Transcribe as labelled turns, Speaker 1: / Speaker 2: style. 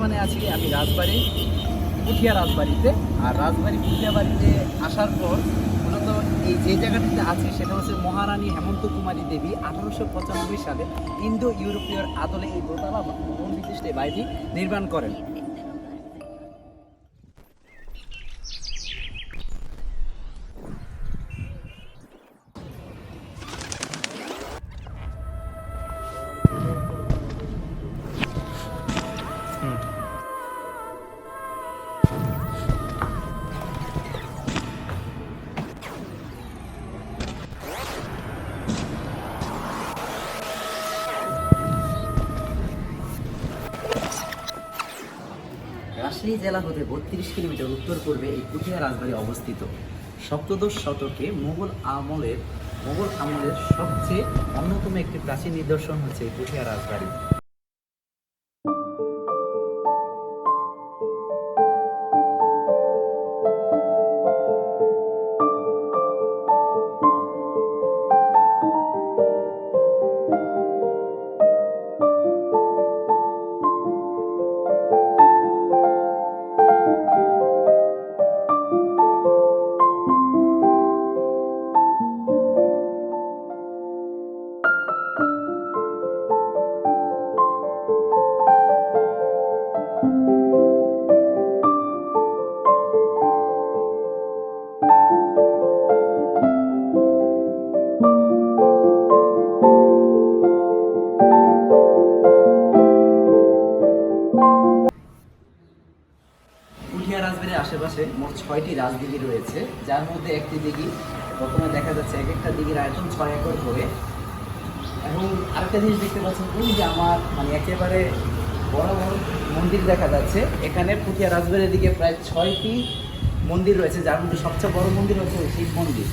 Speaker 1: আমি রাজবাড়ি, পুঠিয়া রাজবাড়িতে। আর রাজবাড়ি পুঠিয়া বাড়িতে আসার পর মূলত এই যে জায়গাটিতে আছি সেটা হচ্ছে মহারানী হেমন্ত কুমারী দেবী আঠারোশো পঁচানব্বই সালে ইন্দো ইউরোপীয় আদলে এই দোতলা মন্দির বাড়িটি নির্মাণ করেন। রাজশাহী জেলা হতে বত্রিশ কিলোমিটার উত্তর পূর্বে এই কুঠিয়া রাজবাড়ি অবস্থিত। সপ্তদশ শতকে মুঘল আমলের মোগল আমলের সবচেয়ে অন্যতম একটি প্রাচীন নিদর্শন হচ্ছে পুঠিয়া রাজবাড়ি। আশেপাশে মোট ছয়টি রাজদিঘি রয়েছে। যার মধ্যে একটি দিঘি, প্রথমে দেখা যাচ্ছে এক একটা দিঘির আয়তন ছয় একর করে। এবং আরেকটা জিনিস দেখতে পাচ্ছেন যে আমার মানে একেবারে বড় বড় মন্দির দেখা যাচ্ছে। এখানে পুতিয়া রাজবাড়ির দিকে প্রায় ছয়টি মন্দির রয়েছে, যার মধ্যে সবচেয়ে বড় মন্দির হচ্ছে শিব মন্দির।